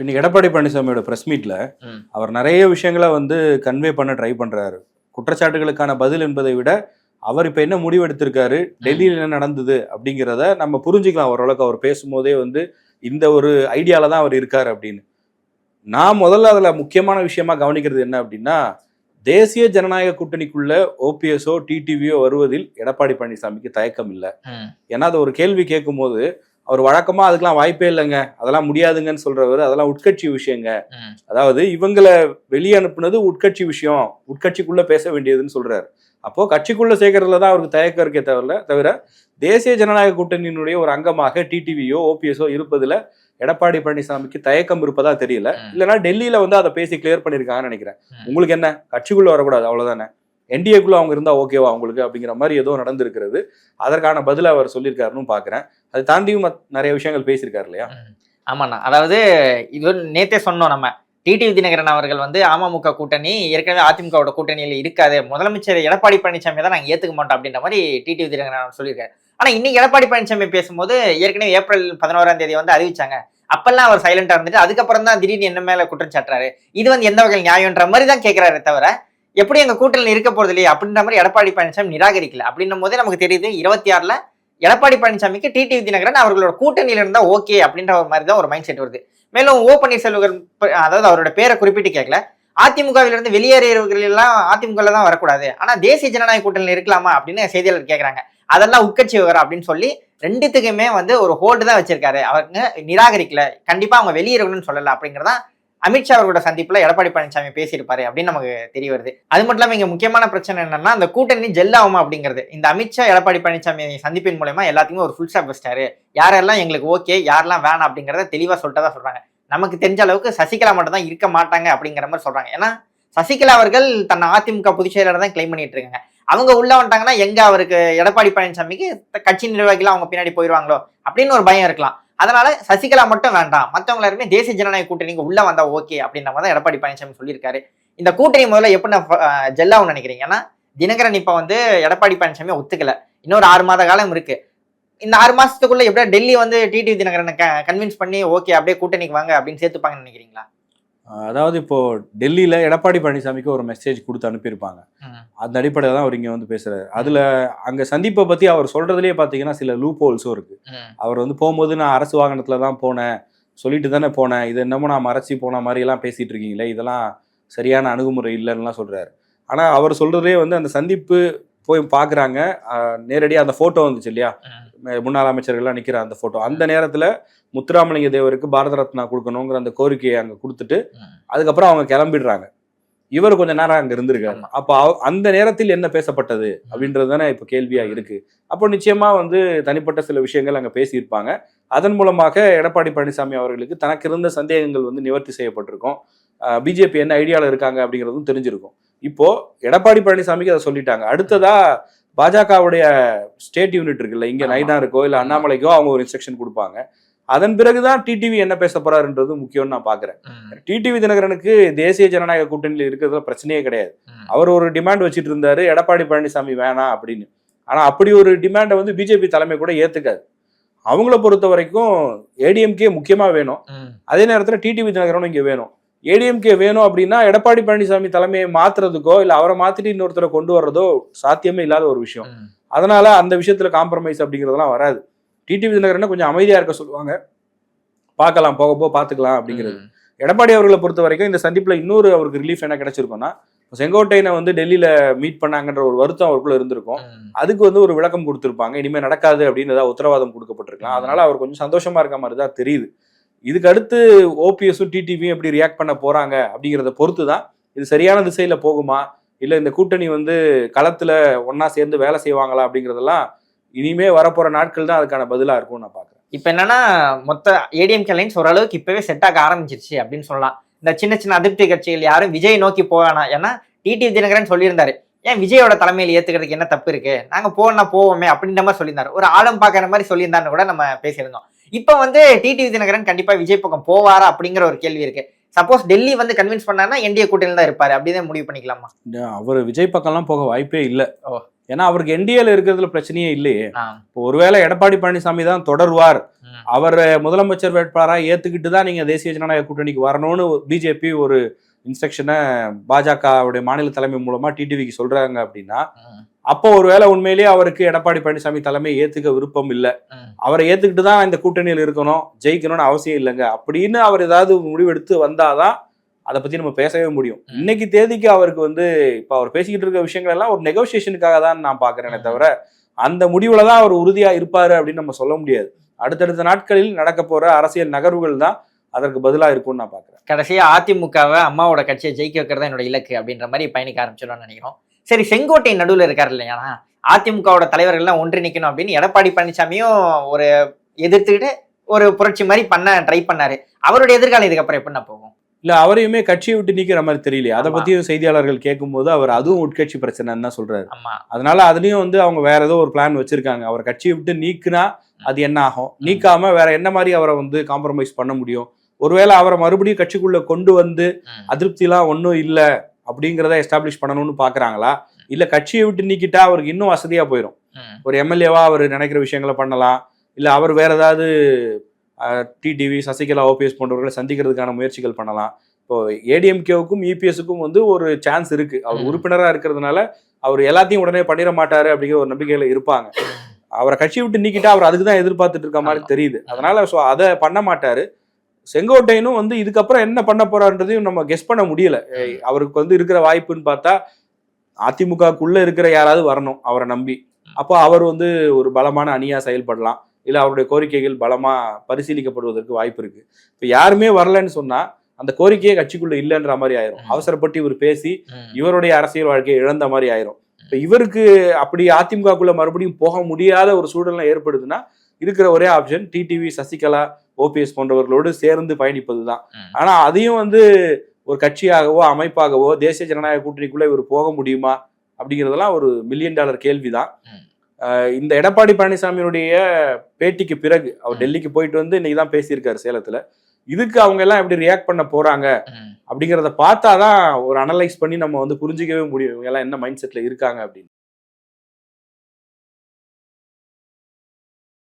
இன்னைக்கு எடப்பாடி பழனிசாமியோட ப்ரெஸ் மீட்ல. அவர் நிறைய விஷயங்களை வந்து கன்வே பண்ண ட்ரை பண்றாரு குற்றச்சாட்டுகளுக்கான பதில் என்பதை விட அவர் இப்ப என்ன முடிவு எடுத்திருக்காரு டெல்லியில் என்ன நடந்தது அப்படிங்கிறத நம்ம புரிஞ்சுக்கலாம் ஓரளவுக்கு அவர் பேசும்போதே வந்து இந்த ஒரு ஐடியால தான் அவர் இருக்காரு அப்படின்னு நான் முதல்ல அதுல முக்கியமான விஷயமா கவனிக்கிறது என்ன அப்படின்னா தேசிய ஜனநாயக கூட்டணிக்குள்ள ஓபிஎஸ்ஓ டிடிவியோ வருவதில் எடப்பாடி பழனிசாமிக்கு தயக்கம் இல்லை. ஏன்னா அது ஒரு கேள்வி கேட்கும்போது அவர் வழக்கமா அதுக்கெல்லாம் வாய்ப்பே இல்லைங்க. அதெல்லாம் முடியாதுங்கன்னு சொல்றவர். அதெல்லாம் உட்கட்சி விஷயங்க. அதாவது இவங்களை வெளியே அனுப்புனது உட்கட்சி விஷயம். உட்கட்சிக்குள்ள பேச வேண்டியதுன்னு சொல்றாரு. அப்போ கட்சிக்குள்ள சேர்க்கறதுல தான் அவருக்கு தயக்கம் இருக்கே தவிர தவிர தேசிய ஜனநாயக கூட்டணியினுடைய ஒரு அங்கமாக டிடிவியோ ஓபிஎஸ்ஓ இருப்பதுல எடப்பாடி பழனிசாமிக்கு தயக்கம் இருப்பதா தெரியல. இல்லைன்னா டெல்லியில வந்து அதை பேசி கிளியர் பண்ணிருக்காங்கன்னு நினைக்கிறேன். உங்களுக்கு என்ன? கட்சிக்குள்ள வரக்கூடாது. அவ்வளவுதானே? என்டிஏக்குள்ள அவங்க இருந்தா ஓகேவா அவங்களுக்கு அப்படிங்கிற மாதிரி ஏதோ நடந்திருக்கிறது. அதற்கான பதில அவர் சொல்லியிருக்காருன்னு பாக்குறேன் அதை தாண்டியும் மத்- நிறைய விஷயங்கள் பேசியிருக்காரு இல்லையா? ஆமாண்ணா. அதாவது இது நேத்தே சொன்னோம் நம்ம. டிடிவி தினகரன் அவர்கள் வந்து அமமுக கூட்டணி ஏற்கனவே அதிமுகவோட கூட்டணியில் இருக்காது. முதலமைச்சர் எடப்பாடி பழனிசாமி தான் நாங்கள் ஏற்றுக்க மாட்டோம் அப்படின்ற மாதிரி டிடிவி தினகரன் அவர் சொல்லியிருக்காரு. ஆனால் இன்னைக்கு எடப்பாடி பழனிசாமி பேசும்போது ஏற்கனவே ஏப்ரல் பதினோராம் தேதி வந்து அறிவிச்சாங்க. அப்பெல்லாம் அவர் சைலண்டாக இருந்துட்டு அதுக்கப்புறம் தான் திடீர்னு என்ன மேலே குற்றம் சாட்டுறாரு. இது வந்து எந்த வகையில் நியாயம்ன்ற மாதிரி தான் கேட்குறாரு தவிர எப்படி எங்கள் கூட்டணியில் இருக்க போகிறது இல்லையா அப்படின்ற மாதிரி எடப்பாடி பழனிசாமி நிராகரிக்கல. அப்படின்னும் போதே நமக்கு தெரியுது இருபத்தி ஆறில் எடப்பாடி பழனிசாமிக்கு டிடிவி தினகரன் அவர்களோட கூட்டணியில் இருந்தால் ஓகே அப்படின்ற ஒரு மாதிரி தான் ஒரு மைண்ட் செட் வருது. மேலும் ஓ பன்னீர்செல்வம் அதாவது அவரோட பேரை குறிப்பிட்டு கேட்கல அதிமுகவிலிருந்து வெளியேறியவர்கள் எல்லாம் அதிமுகவில் தான் வரக்கூடாது. ஆனால் தேசிய ஜனநாயக கூட்டணியில் இருக்கலாமா அப்படின்னு செய்தியாளர் கேட்குறாங்க அதெல்லாம் உட்கட்சி விவரம் அப்படின்னு சொல்லி ரெண்டுத்துக்குமே வந்து ஒரு ஹோல்டு தான் வச்சிருக்காரு. அவங்க நிராகரிக்கல. கண்டிப்பாக அவங்க வெளியேறணும்னு சொல்லலை அப்படிங்கிறதான் அமித்ஷா அவர்களோட சந்திப்புல எடப்பாடி பழனிசாமி பேசியிருப்பாரு அப்படின்னு நமக்கு தெரிய வருது. அது மட்டும் இல்லாம இங்க முக்கியமான பிரச்சனை என்னன்னா அந்த கூட்டணி ஜெல் ஆகுமா அப்படிங்கிறது. இந்த அமித்ஷா எடப்பாடி பழனிசாமி சந்திப்பின் மூலயமா எல்லாத்துக்குமே ஒரு ஃபுல் ஸ்டாப் வச்சிட்டாரு. யாரெல்லாம் எங்களுக்கு ஓகே யாரெல்லாம் வேணாம் அப்படிங்கறத தெளிவா சொல்லிட்டதா சொல்றாங்க. நமக்கு தெரிஞ்ச அளவுக்கு சசிகலா மட்டும் தான் இருக்க மாட்டாங்க அப்படிங்கிற மாதிரி சொல்றாங்க. ஏன்னா சசிகலா அவர்கள் தன்னை அதிமுக பொதுச் செயலாளர் தான் கிளைம் பண்ணிட்டு இருக்காங்க. அவங்க உள்ள வந்துட்டாங்கன்னா எங்க அவருக்கு எடப்பாடி பழனிசாமிக்கு கட்சி நிர்வாகிகள் அவங்க பின்னாடி போயிடுவாங்களோ அப்படின்னு ஒரு பயம் இருக்கலாம். அதனால சசிகலா மட்டும் வேண்டாம். மற்றவங்க எல்லாருமே தேசிய ஜனநாயக கூட்டணிக்கு உள்ள வந்தா ஓகே அப்படின்ற மாதிரி தான் எடப்பாடி பழனிசாமி சொல்லியிருக்காரு. இந்த கூட்டணி முதல்ல எப்படி ஜெல்லாவும் நினைக்கிறீங்க? ஏன்னா தினகரன் இப்ப வந்து எடப்பாடி பழனிசாமி ஒத்துக்கல. இன்னொரு ஆறு மாத காலம் இருக்கு. இந்த ஆறு மாசத்துக்குள்ள எப்படியா டெல்லி வந்து டிடிவி தினகரனை கன்வின்ஸ் பண்ணி ஓகே அப்படியே கூட்டணிக்கு வாங்க அப்படின்னு சேர்த்துப்பாங்கன்னு நினைக்கிறீங்களா? அதாவது இப்போ டெல்லியில எடப்பாடி பழனிசாமிக்கு ஒரு மெசேஜ் கொடுத்து அனுப்பியிருப்பாங்க. அந்த அடிப்படையில் தான் அவர் இங்க வந்து பேசுறாரு. அதுல அங்க சந்திப்பை பத்தி அவர் சொல்றதுலயே பாத்தீங்கன்னா சில லூப் ஹோல்ஸும் இருக்கு அவர் வந்து போகும்போது நான் அரசு வாகனத்துல தான் போனேன். சொல்லிட்டு தானே போனேன். இது என்னமோ நான் மறைச்சி போன மாதிரி எல்லாம் பேசிட்டு இருக்கீங்களே இதெல்லாம் சரியான அணுகுமுறை இல்லைன்னுலாம் சொல்றாரு. ஆனா அவர் சொல்றதே வந்து அந்த சந்திப்பு போய் பாக்குறாங்க. நேரடியாக அந்த போட்டோ வந்துச்சு இல்லையா? முன்னாள் அமைச்சர்கள்லாம் நிக்கிற அந்த போட்டோ அந்த நேரத்துல முத்துராமலிங்க தேவருக்கு பாரத ரத்னா கொடுக்கணுங்கிற அந்த கோரிக்கையை அங்க கொடுத்துட்டு. அதுக்கப்புறம் அவங்க கிளம்பிடுறாங்க. இவர் கொஞ்ச நேரம் அங்க இருந்திருக்காரு. அப்போ அந்த நேரத்தில் என்ன பேசப்பட்டது அப்படின்றது தானே இப்போ கேள்வியா இருக்கு. அப்போ நிச்சயமா வந்து தனிப்பட்ட சில விஷயங்கள் அங்க பேசியிருப்பாங்க. அதன் மூலமாக எடப்பாடி பழனிசாமி அவர்களுக்கு தனக்கு இருந்த சந்தேகங்கள் வந்து நிவர்த்தி செய்யப்பட்டிருக்கும். பிஜேபி என்ன ஐடியால இருக்காங்க அப்படிங்கிறதும் தெரிஞ்சிருக்கும். இப்போ எடப்பாடி பழனிசாமிக்கு அதை சொல்லிட்டாங்க. அடுத்ததா பாஜகவுடைய ஸ்டேட் யூனிட் இருக்குல்ல இங்க. நைனாருக்கோ இல்ல அண்ணாமலைக்கோ அவங்க ஒரு இன்ஸ்ட்ரக்ஷன் கொடுப்பாங்க. அதன் பிறகுதான் டிடிவி என்ன பேச போறாருன்றது முக்கியம்னு நான் பாக்குறேன். டிடிவி தினகரனுக்கு தேசிய ஜனநாயக கூட்டணியில் இருக்கிறதுல பிரச்சனையே கிடையாது. அவர் ஒரு டிமாண்ட் வச்சுட்டு இருந்தாரு எடப்பாடி பழனிசாமி வேணாம் அப்படின்னு. ஆனா அப்படி ஒரு டிமாண்டை வந்து பிஜேபி தலைமை கூட ஏத்துக்காது. அவங்கள பொறுத்த வரைக்கும் ஏடிஎம்கே முக்கியமா வேணும். அதே நேரத்துல டிடிவி தினகரனும் இங்க வேணும். ஏடிஎம்கே வேணும் அப்படின்னா எடப்பாடி பழனிசாமி தலைமையை மாத்துறதுக்கோ இல்ல அவரை மாத்திட்டு இன்னொருத்தரை கொண்டு வர்றதோ சாத்தியமே இல்லாத ஒரு விஷயம். அதனால அந்த விஷயத்துல காம்ப்ரமைஸ் அப்படிங்கிறதெல்லாம் வராது. டிடிவி தினகரனை கொஞ்சம் அமைதியா இருக்க சொல்லுவாங்க. பார்க்கலாம் போக போக பார்த்துக்கலாம் அப்படிங்கிறது. எடப்பாடி அவர்களை பொறுத்த வரைக்கும் இந்த சந்திப்புல இன்னொரு அவருக்கு ரிலீஃப் என்ன கிடைச்சிருக்கும்னா செங்கோட்டையனை வந்து டெல்லியில மீட் பண்ணாங்கன்ற ஒரு வருத்தம் அவருக்குள்ள இருந்திருக்கும். அதுக்கு வந்து ஒரு விளக்கம் கொடுத்திருப்பாங்க. இனிமே நடக்காது அப்படின்னு ஏதாவது உத்தரவாதம் கொடுக்கப்பட்டிருக்கலாம். அதனால அவர் கொஞ்சம் சந்தோஷமா இருக்க மாதிரி தான் தெரியுது. இதுக்கு அடுத்து ஓபிஎஸும் டிடிவியும் எப்படி ரியாக்ட் பண்ண போறாங்க அப்படிங்கிறத பொறுத்து தான் இது சரியான திசையில போகுமா? இல்ல இந்த கூட்டணி வந்து களத்துல ஒன்னா சேர்ந்து வேலை செய்வாங்களா அப்படிங்கறதெல்லாம் இனிமே வரப்போற நாட்கள் தான் அதுக்கான பதிலா இருக்கும் நான் பாக்குறேன். இப்ப என்னன்னா மொத்த ஏடிஎம்கே லைன்ஸ் ஓரளவுக்கு இப்பவே செட் ஆக ஆரம்பிச்சிருச்சு அப்படின்னு சொல்லலாம். இந்த சின்ன சின்ன அதிருப்தி கட்சிகள் யாரும் விஜய் நோக்கி போவானா ஏன்னா டிடிவி தினகரன் சொல்லியிருந்தாரு. ஏன் விஜயோட தலைமையில் ஏத்துக்கிறதுக்கு என்ன தப்பு இருக்கு? நாங்க போனா போவோமே அப்படின்ற மாதிரி சொல்லியிருந்தாரு. ஒரு ஆழம் பார்க்குற மாதிரி சொல்லியிருந்தாருன்னு கூட நம்ம பேசியிருந்தோம். இப்போ வந்து டிடிவி தினகரன் கண்டிப்பா விஜய் பக்கம் போவாரா அப்படிங்கிற ஒரு கேள்வி இருக்கு சப்போஸ் டெல்லி வந்து கன்வின்ஸ் பண்ணாருன்னா என்டிஏ கூட்டணியில் தான் இருப்பாரு அப்படிதான் முடிவு பண்ணிக்கலாமா அவர் விஜய் பக்கம்லாம் போக வாய்ப்பே இல்லை. ஏன்னா அவருக்கு என்டிஏல இருக்கிறதுல பிரச்சனையே இல்லையே. இப்போ ஒருவேளை எடப்பாடி பழனிசாமி தான் தொடருவார். அவர் முதலமைச்சர் வேட்பாளராக ஏத்துக்கிட்டு தான் நீங்க தேசிய ஜனநாயக கூட்டணிக்கு வரணும்னு பிஜேபி ஒரு இன்ஸ்ட்ரக்ஷனை பாஜகவுடைய மாநில தலைமை மூலமா டிடிவிக்கு சொல்றாங்க அப்படின்னா. அப்போ ஒருவேளை உண்மையிலேயே அவருக்கு எடப்பாடி பழனிசாமி தலைமை ஏத்துக்க விருப்பம் இல்லை. அவரை ஏத்துக்கிட்டு தான் இந்த கூட்டணியில் இருக்கணும் ஜெயிக்கணும்னு அவசியம் இல்லைங்க அப்படின்னு அவர் ஏதாவது முடிவெடுத்து வந்தாதான் அதை பத்தி நம்ம பேசவே முடியும். இன்னைக்கு தேதிக்கு அவருக்கு வந்து இப்ப அவர் பேசிக்கிட்டு இருக்க விஷயங்கள் எல்லாம் ஒரு நெகோசியேஷனுக்காக தான் நான் பாக்குறேனே. தவிர அந்த முடிவுல தான் அவர் உறுதியா இருப்பாரு அப்படின்னு நம்ம சொல்ல முடியாது அடுத்தடுத்த நாட்களில் நடக்க போற அரசியல் நகர்வுகள் தான் அதற்கு பதிலா இருக்கும்னு நான் பாக்குறேன் கடைசியா அதிமுகவை அம்மாவோட கட்சியை ஜெயிக்க வைக்கிறது தான் என்னோட இலக்கு அப்படின்ற மாதிரி பயணிக்க ஆரம்பிச்சிடும்னு நினைக்கிறோம். சரி செங்கோட்டை நடுவில் இருக்காரு இல்லையா? அதிமுகவோட தலைவர்கள்லாம் ஒன்று நிக்கணும் அப்படின்னு எடப்பாடி பழனிசாமியும் ஒரு எதிர்த்துக்கிட்டு ஒரு புரட்சி மாதிரி பண்ண ட்ரை பண்ணாரு. அவருடைய எதிர்காலம் இதுக்கப்புறம் எப்படின்னா போகும்? இல்ல அவரையுமே கட்சியை விட்டு நீக்கிற மாதிரி தெரியலையே. அதை. பத்தியும் செய்தியாளர்கள் கேட்கும்போது அவர் அதுவும் உட்கட்சி பிரச்சனைன்னு தான் சொல்றாரு. ஆமா. அதனால அதுலயும் வந்து அவங்க வேற ஏதோ ஒரு பிளான் வச்சிருக்காங்க. அவர் கட்சியை விட்டு நீக்குனா அது என்ன ஆகும்? நீக்காம வேற என்ன மாதிரி அவரை வந்து காம்ப்ரமைஸ் பண்ண முடியும்? ஒருவேளை அவரை மறுபடியும் கட்சிக்குள்ள கொண்டு வந்து. அதிருப்திலாம் ஒன்றும் இல்ல அப்படிங்கிறத எஸ்டாப்ளிஷ் பண்ணணும்னு பாக்குறாங்களா? இல்ல கட்சியை விட்டு நீக்கிட்டா அவருக்கு இன்னும் வசதியா போயிடும். ஒரு எம்எல்ஏவா அவர் நினைக்கிற விஷயங்களை பண்ணலாம். இல்ல அவர் வேற ஏதாவது டிடிவி சசிகலா ஓபிஎஸ் போன்றவர்களை சந்திக்கிறதுக்கான முயற்சிகள் பண்ணலாம். இப்போ ஏடிஎம்கேவுக்கும் இபிஎஸ்க்கும் வந்து ஒரு சான்ஸ் இருக்கு. அவர் ம். உறுப்பினரா இருக்கிறதுனால அவர் எல்லாத்தையும் உடனே பண்ணிட மாட்டாரு அப்படிங்கிற ஒரு நம்பிக்கையில இருப்பாங்க. அவரை கட்சி விட்டு நீக்கிட்டா அவர் அதுக்கு தான் எதிர்பார்த்துட்டு இருக்க மாதிரி. தெரியுது. அதனால ஸோ அதை பண்ண மாட்டாரு. செங்கோட்டையனும் வந்து இதுக்கப்புறம் என்ன பண்ண போறான்றதையும் நம்ம கெஸ் பண்ண முடியல. அவருக்கு வந்து இருக்கிற வாய்ப்புன்னு பார்த்தா அதிமுகக்குள்ள இருக்கிற யாராவது வரணும் அவரை நம்பி. அப்போ அவர் வந்து ஒரு பலமான அணியா செயல்படலாம். இல்ல அவருடைய கோரிக்கைகள் பலமா பரிசீலிக்கப்படுவதற்கு வாய்ப்பு இருக்கு. இப்போ யாருமே வரலன்னு சொன்னா அந்த கோரிக்கையே கட்சிக்குள்ள இல்லைன்ற மாதிரி ஆயிரும். அவசரப்பட்டு இவர் பேசி. இவருடைய அரசியல் வாழ்க்கையை இழந்த மாதிரி ஆயிரும். இப்ப இவருக்கு அப்படி அதிமுகக்குள்ள மறுபடியும் போக முடியாத ஒரு சூழ்நிலை ஏற்படுதுன்னா இருக்கிற ஒரே ஆப்ஷன் டிடிவி சசிகலா ஓபிஎஸ் போன்றவர்களோடு சேர்ந்து பயணிப்பது தான். ஆனா அதையும் வந்து ஒரு கட்சியாகவோ அமைப்பாகவோ தேசிய ஜனநாயக கூட்டணிக்குள்ள இவர் போக முடியுமா? அப்படிங்கிறதெல்லாம் ஒரு மில்லியன் டாலர் கேள்விதான். இந்த எடப்பாடி பழனிசாமியுடைய பேட்டிக்கு பிறகு அவர். டெல்லிக்கு போயிட்டு வந்து இன்னைக்கு தான் பேசியிருக்காரு சேலத்துல. இதுக்கு அவங்க எல்லாம் எப்படி ரியாக்ட் பண்ண போறாங்க. அப்படிங்கிறத பார்த்தாதான் ஒரு அனலைஸ் பண்ணி நம்ம வந்து புரிஞ்சிக்கவே முடியும். இவங்க எல்லாம் என்ன மைண்ட் செட்ல இருக்காங்க அப்படின்னு.